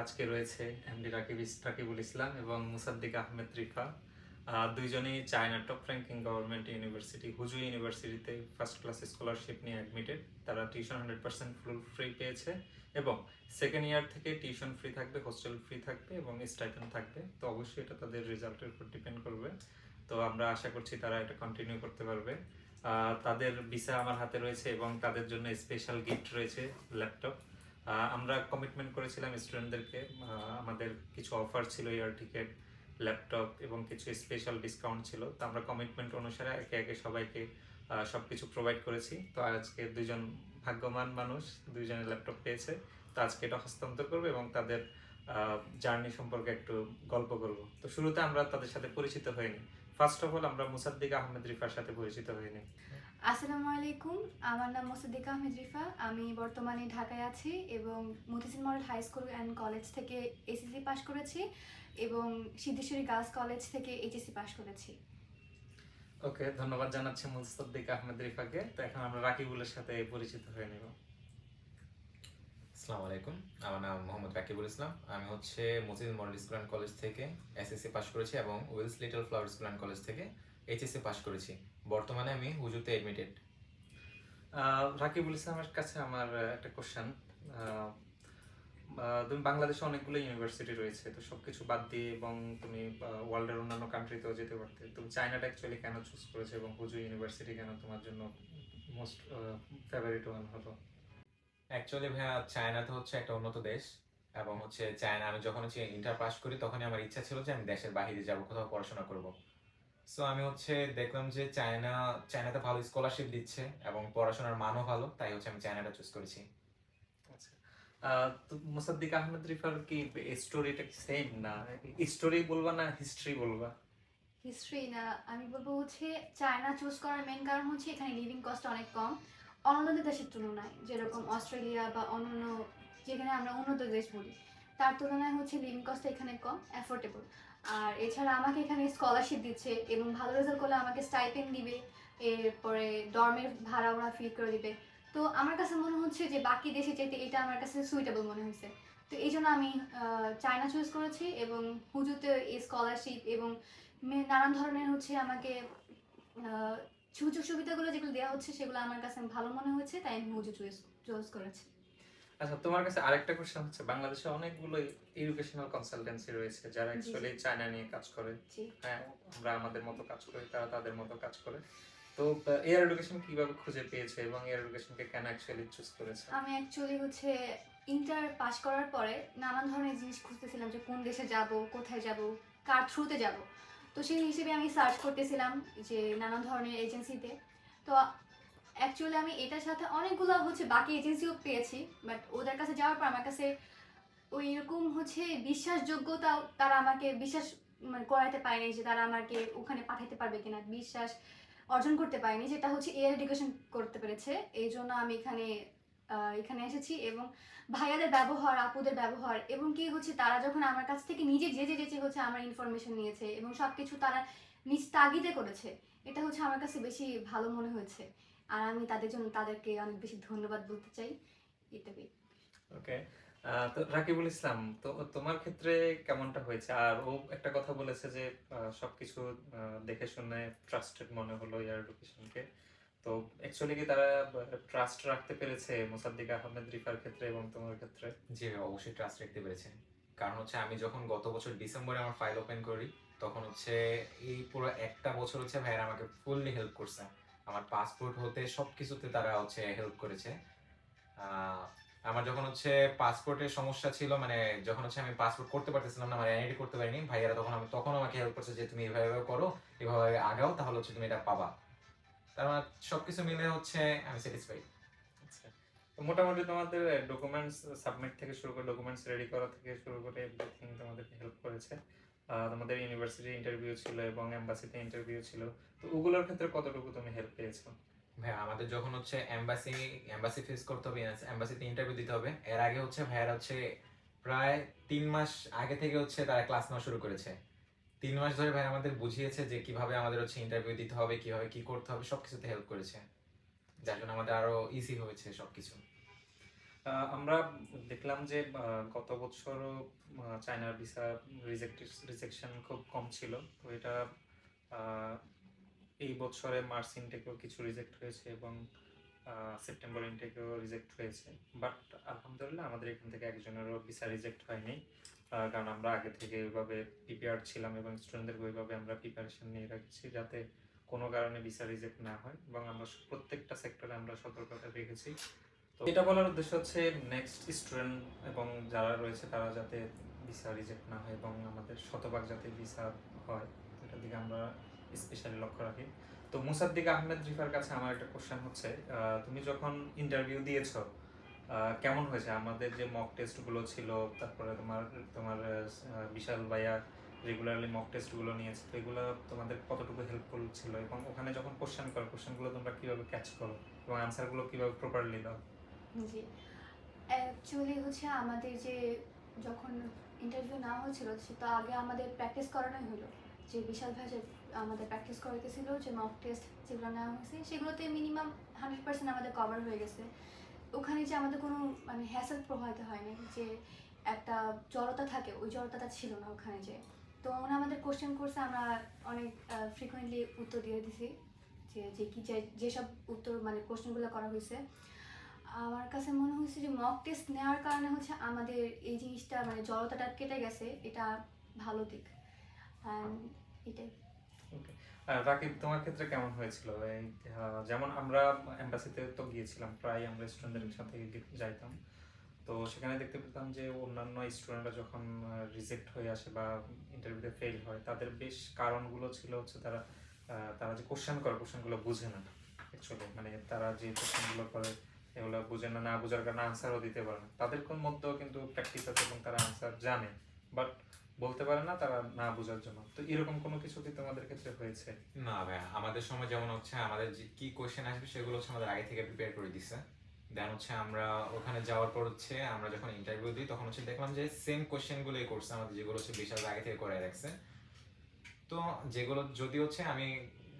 আজকে রয়েছে এমডি রাকিব রাকিবুল ইসলাম এবং মুসাদ্দিক আহমেদ রিফা। দুইজনেই China top ranking government university Huzhou ইউনিভার্সিটিতে ফার্স্ট ক্লাস স্কলারশিপ নিয়ে অ্যাডমিটেড তারা tuition hundred percent full free পেয়েছে এবং সেকেন্ড ইয়ার থেকে টিউশন ফ্রি থাকবে হোস্টেল ফ্রি থাকবে এবং স্টাইপেন্ড থাকবে। তো অবশ্যই এটা তাদের রেজাল্টের উপর ডিপেন্ড করবে। তো আমরা আশা করছি তারা এটা কন্টিনিউ করতে পারবে। তাদের ভিসা আমার হাতে রয়েছে এবং তাদের জন্য স্পেশাল গিফট রয়েছে ল্যাপটপ আমরা কমিটমেন্ট করেছিলাম স্টুডেন্টদেরকে আমাদের কিছু অফার ছিল এয়ার টিকেট ল্যাপটপ এবং কিছু স্পেশাল ডিসকাউন্ট ছিল। তো আমরা কমিটমেন্ট অনুসারে একে একে সবাইকে সব কিছু প্রোভাইড করেছি। তো আজকে দুজন ভাগ্যবান মানুষ দুইজনের ল্যাপটপ পেয়েছে। তো আজকে এটা হস্তান্তর করবে এবং তাদের জার্নি সম্পর্কে একটু গল্প করব। তো শুরুতে আমরা তাদের সাথে পরিচিত হইনি। ফার্স্ট অফ অল আমরা মুসাদ্দিক আহমেদ রিফার সাথে পরিচিত হইনি। আসসালামু আলাইকুম। আমার নাম মোসাদ্দিক আহমেদ রিফা। আমি বর্তমানে ঢাকায় আছি এবং Motijheel model high school and college থেকে এসএসসি পাশ করেছি এবং সিদ্ধেশ্বরী গার্লস কলেজ থেকে এইচএসসি পাশ করেছি। ওকে ধন্যবাদ জানাচ্ছি মুসাদ্দিক আহমেদ রিফাকে। তো এখন আমরা রাকিবুলের সাথে পরিচিত হয়ে নেব। আসসালামু আলাইকুম। আমার নাম মোহাম্মদ রাকিবুল ইসলাম। আমি হচ্ছে মসজিদ মডেল স্কুল অ্যান্ড কলেজ থেকে এসএসসি পাস করেছি এবং Wills Little Flower school and college থেকে এইচএসসি পাস করেছি। বর্তমানে আমি হুজুতে এডমিটেড রাকিবুল ইসলামের কাছে আমার একটা কোশ্চেন তুমি বাংলাদেশে অনেকগুলো ইউনিভার্সিটি রয়েছে তো সব কিছু বাদ দিয়ে এবং তুমি ওয়ার্ল্ডের অন্যান্য কান্ট্রিতেও যেতে পারতে তুমি চায়নাটা অ্যাকচুয়ালি কেন চুজ করেছ এবং হুজু ইউনিভার্সিটি কেন তোমার জন্য মোস্ট ফেভারিট ওয়ান হলো? অ্যাকচুয়ালি ভাইয়া চায়না তো হচ্ছে একটা উন্নত দেশ এবং হচ্ছে চায়না আমি যখন হচ্ছে ইন্টার পাস করি তখনই আমার ইচ্ছা ছিল যে আমি দেশের বাইরে যাব কোথাও পড়াশোনা করব। সো আমি হচ্ছে দেখলাম যে চায়না চায়নাতে ভালো স্কলারশিপ দিচ্ছে এবং পড়াশোনার মানও ভালো তাই হচ্ছে আমি চায়নাটা চুজ করেছি। আচ্ছা। মুসাদ্দিক আহমেদ রিফার কি স্টোরিটা সেম না? স্টোরি বলবা না হিস্ট্রি বলবা? হিস্ট্রি না আমি বলব হচ্ছে চায়না চুজ করার মেন কারণ হচ্ছে এখানে লিভিং কস্ট অনেক কম। অন্যান্য দেশের তুলনায় যেরকম অস্ট্রেলিয়া বা অন্যান্য যেখানে আমরা উন্নত দেশ বলি তার তুলনায় হচ্ছে লিভিং কস্ট এখানে কম অ্যাফোর্ডেবল আর এছাড়া আমাকে এখানে স্কলারশিপ দিচ্ছে এবং ভালো রেজাল্ট করলে আমাকে স্টাইপেন্ড দিবে, এরপরে ডর্মের ভাড়া ওরা ফ্রি করে দিবে। তো আমার কাছে মনে হচ্ছে যে বাকি দেশে যেতে এটা আমার কাছে সুইটেবল মনে হয়েছে। তো এই জন্য আমি চায়না চুজ করেছি এবং হুজুতে এই স্কলারশিপ এবং নানান ধরনের হচ্ছে আমাকে সুযোগ সুবিধাগুলো যেগুলো দেওয়া হচ্ছে সেগুলো আমার কাছে ভালো মনে হয়েছে, তাই আমি হুজু চুজ চুজ করেছি। আচ্ছা তোমার কাছে আরেকটা কোশ্চেন হচ্ছে বাংলাদেশে অনেকগুলো এডুকেশনাল কনসালটেন্সি রয়েছে যারা। অ্যাকচুয়ালি চায়না নিয়ে কাজ করে। হ্যাঁ আমরা আমাদের মতো কাজ করি তারা তাদের মতো কাজ করে। তো এয়ার এডুকেশন কীভাবে খুঁজে পেয়েছে এবং এয়ার এডুকেশনকে কেন অ্যাকচুয়ালি চুজ করেছে? আমি অ্যাকচুয়ালি হচ্ছে ইন্টার পাস করার পরে নানান ধরনের জিনিস খুঁজতেছিলাম যে কোন দেশে যাব কোথায় যাব কার থ্রুতে যাব। তো সেই হিসেবে আমি সার্চ করতেছিলাম যে নানান ধরনের এজেন্সিতে তো অ্যাকচুয়ালি আমি এটার সাথে অনেকগুলো হচ্ছে বাকি এজেন্সিও পেয়েছি বাট ওদের কাছে যাওয়ার পর আমার কাছে ওই রকম হচ্ছে বিশ্বাসযোগ্যতা তারা আমাকে বিশ্বাস মানে করাতে পারেনি যে তারা আমাকে ওখানে পাঠাতে পারবে কিনা, বিশ্বাস অর্জন করতে পারেনি, যেটা হচ্ছে এয়ার এডুকেশন করতে পেরেছে। এই জন্য আমি এখানে এখানে এসেছি এবং ভাইয়াদের ব্যবহার, আপুদের ব্যবহার এবং কি হচ্ছে তারা যখন আমার কাছ থেকে নিজে যে যে যে হচ্ছে আমার ইনফরমেশন নিয়েছে এবং সব কিছু তারা নিজ তাগিদে করেছে, এটা হচ্ছে আমার কাছে বেশি ভালো মনে হয়েছে। আর আমি তাদের জন্য তাদেরকে অনেক বেশি ধন্যবাদ বলতে চাই। এটাই ওকে তো রাকিবুল ইসলাম তো তোমার ক্ষেত্রে কেমনটা হয়েছে? আর ও একটা কথা বলেছে যে সবকিছু দেখে শুনে ট্রাস্টেড মনে হলো এয়ার এডুকেশনকে তো অ্যাকচুয়ালি কি তারা ট্রাস্ট রাখতে পেরেছে মোসাদ্দিক আহমেদ রিফার ক্ষেত্রে এবং তোমার ক্ষেত্রে? জি অবশ্যই ট্রাস্ট রাখতে পেরেছে। কারণ হচ্ছে আমি যখন গত বছর ডিসেম্বরে আমার ফাইল ওপেন করি তখন হচ্ছে এই পুরো একটা বছর হচ্ছে ভাইয়েরা আমাকে ফুললি হেল্প করছে। আমার পাসপোর্ট হতে সব কিছুতে তারা হচ্ছে হেল্প করেছে। আমার যখন হচ্ছে পাসপোর্টের সমস্যা ছিল মানে যখন হচ্ছে আমি পাসপোর্ট করতে পারতেছিলাম না এনআইডি করতে পারিনি, ভাইয়ারা তখন আমি তখন আমাকে হেল্প করছে যে তুমি এভাবে করো, এভাবে আগাও, তাহলে হচ্ছে তুমি এটা পাবা। তার মানে সবকিছু মিলে হচ্ছে আমি স্যাটিসফাইড আচ্ছা। মোটামুটি তোমাদের ডকুমেন্টস সাবমিট থেকে শুরু করে ডকুমেন্টস রেডি করা থেকে শুরু করে এভরিথিং তোমাদেরকে হেল্প করেছে। তোমাদের ইউনিভার্সিটি ইন্টারভিউ ছিল এবং এম্বাসিতে ইন্টারভিউ ছিল। তো ওগুলোর ক্ষেত্রে কতটুকু তুমি হেল্প পেয়েছ? ভাই আমাদের যখন হচ্ছে এম্বাসি এম্বাসি ফেস করতে হবে এম্বাসিতে ইন্টারভিউ দিতে হবে। এর আগে হচ্ছে ভাইয়ারা হচ্ছে প্রায় তিন মাস আগে থেকে হচ্ছে তারা ক্লাস নেওয়া শুরু করেছে। তিন মাস ধরে ভাই আমাদের বুঝিয়েছে যে কীভাবে আমাদের হচ্ছে ইন্টারভিউ দিতে হবে, কীভাবে কি করতে হবে, সবকিছুতে হেল্প করেছে। যার জন্য আমাদের আরও ইজি হয়েছে সবকিছু। আমরা দেখলাম যে গত বছরও চায়নার ভিসা রিজেকশন খুব কম ছিল। তো এটা এই বছরে মার্চ ইনটেকেও কিছু রিজেক্ট হয়েছে এবং সেপ্টেম্বর ইনটেকেও রিজেক্ট হয়েছে। বাট আলহামদুলিল্লাহ আমাদের এখান থেকে একজনেরও ভিসা রিজেক্ট হয়নি। কারণ আমরা আগে থেকে ওইভাবে প্রিপেয়ার ছিলাম এবং স্টুডেন্টদেরকে ওইভাবে আমরা প্রিপারেশন নিয়ে রাখছি যাতে কোনো কারণে ভিসা রিজেক্ট না হয়। এবং আমরা প্রত্যেকটা সেক্টরে আমরা সতর্কতা রেখেছি। এটা বলার উদ্দেশ্য হচ্ছে নেক্সট স্টুডেন্ট এবং যারা রয়েছে তারা যাতে ভিসা রিজেক্ট না হয় এবং আমাদের শতভাগ যাতে ভিসা হয়, এটার দিকে আমরা স্পেশালি লক্ষ্য রাখি। তো মুসাদ্দিক আহমেদ রিফার কাছে আমার একটা কোশ্চেন হচ্ছে তুমি যখন ইন্টারভিউ দিয়েছ কেমন হয়েছে? আমাদের যে মক টেস্টগুলো ছিল, তারপরে তোমার তোমার বিশাল ভাইয়া রেগুলারলি মক টেস্টগুলো নিয়েছে, তো এগুলো তোমাদের কতটুকু হেল্পফুল ছিল? এবং ওখানে যখন কোশ্চেন করো কোশ্চেনগুলো তোমরা কীভাবে ক্যাচ করো? এবং আনসারগুলো কীভাবে প্রপারলি দাও? জি। অ্যাকচুয়ালি হচ্ছে আমাদের যে যখন ইন্টারভিউ নেওয়া হয়েছিল সেটা আগে আমাদের প্র্যাকটিস করানোই হলো যে বিশাল ভাই আমাদের প্র্যাকটিস করাইতেছিল, যে মক টেস্ট যেগুলো নেওয়া হয়েছে, সেগুলোতে মিনিমাম হান্ড্রেড পার্সেন্ট আমাদের কভার হয়ে গেছে। ওখানে যে আমাদের কোনো মানে হ্যাসেল প্রভাবিত হয়নি যে একটা জড়তা থাকে, ওই জড়তাটা ছিল না ওখানে যে। তো ওরা আমাদের কোশ্চেন করছে, আমরা অনেক ফ্রিকোয়েন্টলি উত্তর দিয়ে দিছি। যে যে কি যে, যেসব উত্তর মানে কোশ্চেনগুলো করা হয়েছে। আমার কাছে মনে হয়েছে যে মক টেস্ট নেওয়ার কারণে হচ্ছে আমাদের এই জিনিসটা মানে জড়তাটা কেটে গেছে, এটা ভালো দিক। এটাই। রাকিব, তোমার ক্ষেত্রে কেমন হয়েছিল? যেমন আমরা এম্বাসিতে তো গিয়েছিলাম, প্রায় আমরা স্টুডেন্টদের সাথে যাইতাম। তো সেখানে দেখতে পেতাম যে অন্যান্য স্টুডেন্টরা যখন রিজেক্ট হয়ে আসে বা ইন্টারভিউতে ফেল হয়, তাদের বেশ কারণগুলো ছিল হচ্ছে তারা তারা যে কোশ্চেন করে কোশ্চেনগুলো বুঝে না অ্যাকচুয়ালি মানে তারা যে কোশ্চেনগুলো করে এগুলো বুঝে না না বোঝার কারণে আনসারও দিতে পারে না। তাদের কোন মধ্যেও কিন্তু প্র্যাকটিস আছে এবং তারা আনসার জানে বাট বলতে পারে না তারা না বোঝার জন্য। তো এরকম কোনো কিছু কি তোমাদের ক্ষেত্রে হয়েছে? না ভাইয়া, আমাদের সময় যেমন হচ্ছে, আমাদের যে কি কোশ্চেন আসবে সেগুলো হচ্ছে আমাদের আগে থেকে প্রিপেয়ার করে দিছে। দেন হচ্ছে আমরা ওখানে যাওয়ার পর হচ্ছে আমরা যখন ইন্টারভিউ দিই, তখন হচ্ছে দেখলাম যে সেম কোশ্চেনগুলোই করছে আমাদের, যেগুলো হচ্ছে বিশাল আগে থেকে করে রাখছে। তো যেগুলো, যদি হচ্ছে আমি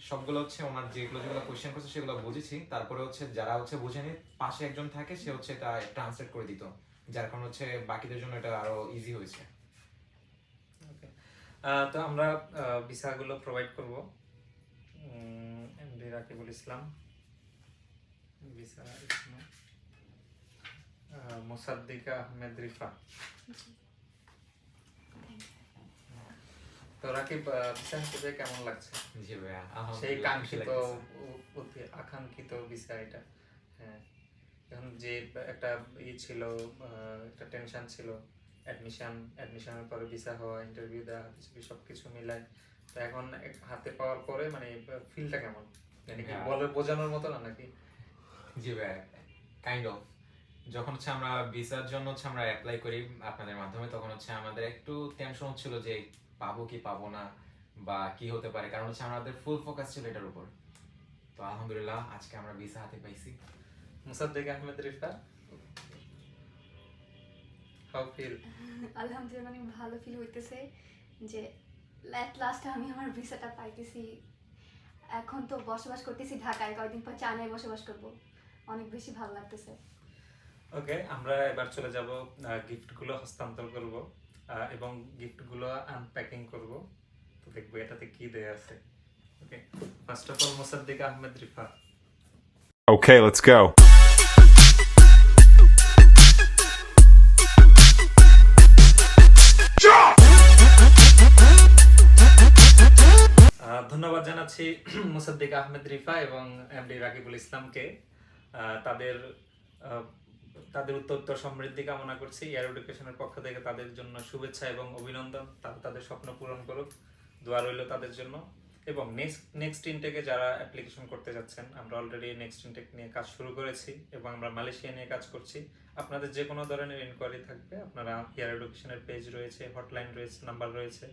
সবগুলো হচ্ছে ওনার যেগুলো যেগুলো কোশ্চেন করছে সেগুলো বুঝেছি। তারপরে হচ্ছে যারা হচ্ছে বুঝেনি পাশে একজন থাকে সে হচ্ছে এটা ট্রান্সলেট করে দিত। যার কারণে হচ্ছে বাকিদের জন্য এটা আরও ইজি হয়েছে। তো আমরা ভিসাগুলো প্রোভাইড করব। এমডি রাকিবুল ইসলাম। ভিসা মোসাদ্দিকা আহমেদ রিফা। তো রাকিব ভিসা হিসেবে কেমন লাগছে? জি ভাইয়া সেই কাঙ্ক্ষিত খুশি লাগতেছে। ও- অতি আকাঙ্ক্ষিত বিষয় এটা। হ্যাঁ এখন যে একটা ই ছিল একটা টেনশন ছিল অ্যাডমিশন অ্যাডমিশনের পরে ভিসা হওয়া ইন্টারভিউ দেওয়া হাতে সব কিছু মিলাই তো এখন হাতে পাওয়ার পরে মানে ফিলটা কেমন? মানে কি হ্যাঁ। বলে বোঝানোর মতো না নাকি? জি ভাই কাইন্ড অফ যখন হচ্ছে আমরা ভিসার জন্য হচ্ছে আমরা অ্যাপ্লাই করি আপনাদের মাধ্যমে তখন হচ্ছে আমাদের একটু টেনশন হচ্ছিল যে পাবো কি পাবো না বা কি হতে পারে? কারণ হচ্ছে আমাদের ফুল ফোকাস ছিল এটার উপর। তো আলহামদুলিল্লাহ আজকে আমরা ভিসা হাতে পাইছি। মুসাদ্দিক আহমেদ রিফা হাউ ফিল আলহামদুলিল্লাহ অনেক ভালো ফিল হইতেছে যে অ্যাট লাস্ট আমি আমার ভিসাটা পাইতেছি। এখন তো বসবাস করতেছি ঢাকায় কয়েকদিন পর চায়নায় বসবাস করব। অনেক বেশি ভালো লাগতেছে। ওকে আমরা এবার চলে যাব গিফটগুলো হস্তান্তর করব। এবং গিফটগুলো আনপ্যাকিং করব। তো দেখব এটাতে কি দেয়া আছে। Okay first of all Mosaddiq Ahmed Rifa. Let's go. Ah, ধন্যবাদ জানাচ্ছি মুসাদ্দিক আহমেদ রিফা এবং এমডি রাকিবুল ইসলামকে। তাদের তাদের উত্তর সমৃদ্ধি কামনা করছি। এয়ার এডুকেশনের পক্ষ থেকে তাদের জন্য শুভেচ্ছা এবং অভিনন্দন। তারা তাদের স্বপ্ন পূরণ করুক। দোয়া রইল তাদের জন্য। এবং নেক্সট নেক্সট ইনটেকে যারা অ্যাপ্লিকেশন করতে যাচ্ছেন, আমরা অলরেডি নেক্সট ইনটেক নিয়ে কাজ শুরু করেছি এবং আমরা মালয়েশিয়া নিয়ে কাজ করছি। আপনাদের যে কোনো ধরনের ইনকোয়ারি থাকবে, আপনারা এয়ার এডুকেশনের পেজ রয়েছে হটলাইন রয়েছে নাম্বার রয়েছে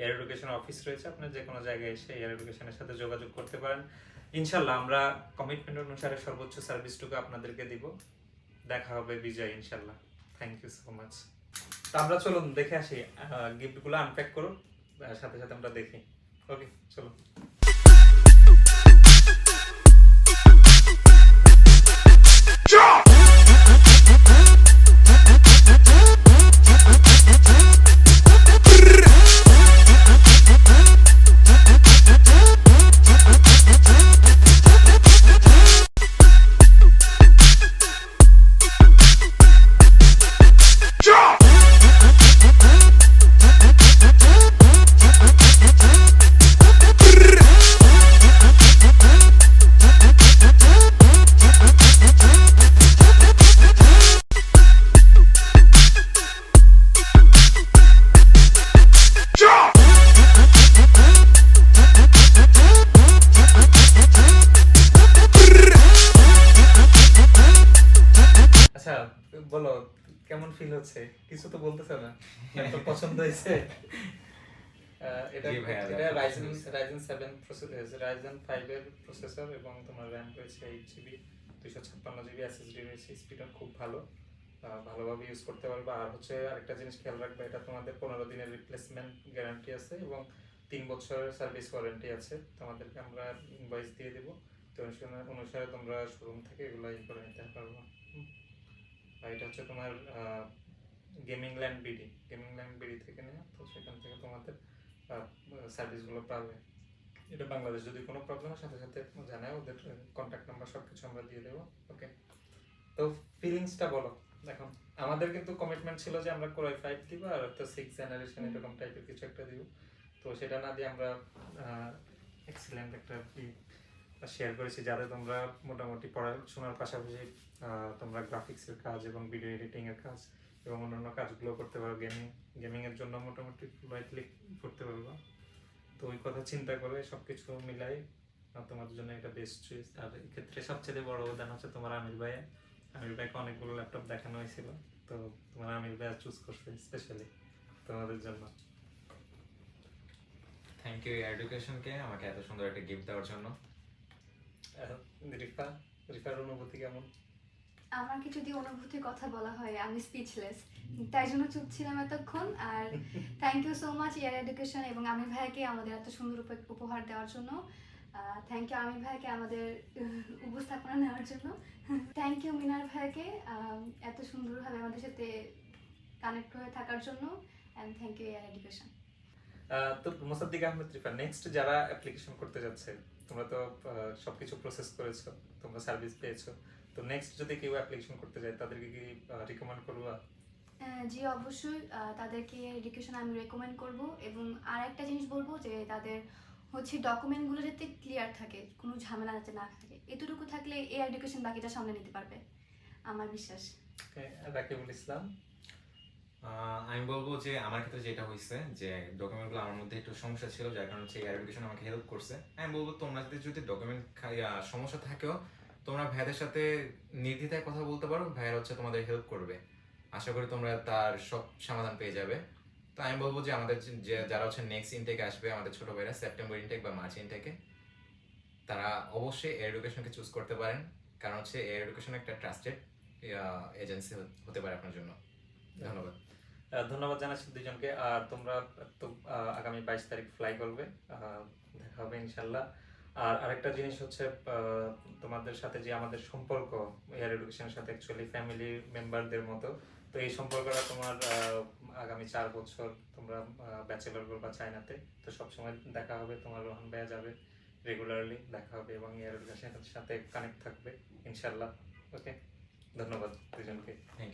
এয়ার এডুকেশন অফিস রয়েছে আপনি যে কোনো জায়গায় এসে এয়ার এডুকেশনের সাথে যোগাযোগ করতে পারেন। ইনশাল্লাহ আমরা কমিটমেন্ট অনুসারে সর্বোচ্চ সার্ভিসটুকু আপনাদেরকে দিব। দেখা হবে, বিজয় ইনশাল্লাহ থ্যাংক ইউ সো মাচ তো আমরা চলুন, দেখে আসি গিফটগুলো আনপ্যাক করুন সাথে সাথে আমরা দেখি। ওকে চলুন। বলতেছে না। তো পছন্দ হয়েছে। এটা এটা Ryzen Ryzen seven processor Ryzen ফাইভের প্রসেসর এবং তোমার র্যাম রয়েছে এইট জিবি দুইশো ছাপ্পান্ন জিবি এসএসডি রয়েছে স্পিডও খুব ভালো। ভালোভাবে ইউজ করতে পারবে। আর হচ্ছে আরেকটা জিনিস খেয়াল রাখবে এটা তোমাদের পনেরো দিনের রিপ্লেসমেন্ট গ্যারান্টি আছে এবং তিন বছরের সার্ভিস ওয়ারেন্টি আছে। তোমাদেরকে আমরা ইনভয়েস দিয়ে দেবো। তো অনুসারে- অনুসারে তোমরা শোরুম থেকে এগুলো ই করে নিতে পারব। আর এটা হচ্ছে তোমার gaming land BD gaming land BD থেকে নেওয়া তো সেখান থেকে তোমাদের সার্ভিসগুলো পাবে। এটা বাংলাদেশ যদি কোনো প্রবলেম হয় সাথে সাথে জানায় ওদের কন্ট্যাক্ট নাম্বার সব কিছু আমরা দিয়ে দেবো ওকে তো ফিলিংসটা বলো এখন আমাদের কিন্তু কমিটমেন্ট ছিল যে আমরা কোরাই ফাইভ দিব আর একটা সিক্স জেনারেশন এরকম টাইপের কিছু একটা দিব। তো সেটা না দিয়ে আমরা এক্সিলেন্ট একটা শেয়ার করেছি যাতে তোমরা মোটামুটি পড়াশোনার পাশাপাশি তোমরা গ্রাফিক্সের কাজ এবং ভিডিও এডিটিং এর কাজ এবং অন্যান্য কাজগুলো করতে পারো গেমিং গেমিং এর জন্য মোটামুটি লাইটলি করতে পারব। তো ওই কথা চিন্তা করে সবকিছু মিলাই আহ, তোমাদের জন্য এটা বেস্ট চয়েস আর এক্ষেত্রে সবচেয়ে বড় অবদান হচ্ছে তোমার আমির ভাই আমির ভাইকে অনেকগুলো ল্যাপটপ দেখানো হয়েছিল। তো তোমার আমির ভাই চুজ করছে স্পেশালি তোমাদের জন্য। থ্যাংক ইউ এডুকেশনকে আমাকে এত সুন্দর একটা গিফট দেওয়ার জন্য। রিফা রিফার অনুভূতি কেমন? আমার কিছু দিয়ে অনুভূতির কথা বলা হয়, আমি স্পিচলেস তাই জন্য চুপ ছিলাম এতক্ষণ আর thank you so much Air Education এবং আমির ভাইকে আমাদের এত সুন্দর উপ- উপহার দেওয়ার জন্য। থ্যাংক ইউ আমির ভাইকে আমাদের উপস্থাপনা নেওয়ার জন্য। থ্যাংক ইউ মিনার ভাইকে এত সুন্দরভাবে আমাদের সাথে কানেক্ট হয়ে থাকার জন্য। And thank you Air Education তো মোসাদ্দিক আহমেদ নেক্সট যারা অ্যাপ্লিকেশন করতে যাচ্ছে, তোমরা তো সবকিছু প্রসেস করেছ, তোমরা সার্ভিস পেয়েছ। তো নেক্সট যদি কেউ অ্যাপ্লিকেশন করতে যায় তাদেরকে কি রিকমেন্ড করব? জি অবশ্যই। তাদেরকে এডুকেশন আমি রেকমেন্ড করব এবং আর একটা জিনিস বলব যে তাদের হচ্ছে ডকুমেন্টগুলো যাতে ক্লিয়ার থাকে কোনো ঝামেলা যাতে না থাকে। এতটুকু থাকলে এই এডুকেশন বাকিটা সামনে নিতে পারবে আমার বিশ্বাস। রাকিবুল ইসলাম? আহ, আমি বলব যে আমার ক্ষেত্রে যেটা হয়েছে যে ডকুমেন্টগুলো আমার মধ্যে একটু সমস্যা ছিল যার কারণে হচ্ছে এডুকেশন আমাকে হেল্প করছে। আমি বলব তোমাদের যদি ডকুমেন্ট সমস্যা থাকেও তোমরা ভাইদের সাথে নির্দ্বিধায় কথা বলতে পারো, ভাইয়ের হচ্ছে তোমাদের হেল্প করবে। আশা করি তোমরা তার সব সমাধান পেয়ে যাবে। তো আমি বলব যে আমাদের যে- যারা হচ্ছে নেক্সট ইনটেক আসবে, আমাদের ছোট ভাইরা সেপ্টেম্বর ইনটেক বা মার্চ ইনটেকে তারা অবশ্যই এয়ার এডুকেশনকে চুজ করতে পারেন। কারণ হচ্ছে এয়ার এডুকেশন একটা ট্রাস্টেড এজেন্সি হতে পারে আপনার জন্য। ধন্যবাদ। ধন্যবাদ জানাচ্ছি দুজনকে। আর তোমরা তো আগামী বাইশ তারিখ ফ্লাই করবে। দেখা হবে ইনশাল্লাহ। আর আরেকটা জিনিস হচ্ছে তোমাদের সাথে যে আমাদের সম্পর্ক এয়ার এডুকেশনের সাথে অ্যাকচুয়ালি ফ্যামিলি মেম্বারদের মতো, তো এই সম্পর্কটা তোমার আগামী চার বছর তোমরা ব্যাচেলর করবা চায়নাতে, তো সবসময় দেখা হবে, তোমার রোহান ভাইয়া যাবে রেগুলারলি দেখা হবে এবং এয়ার এডুকেশনের সাথে কানেক্ট থাকবে, ইনশাল্লাহ ওকে ধন্যবাদ দুজনকে। Thank you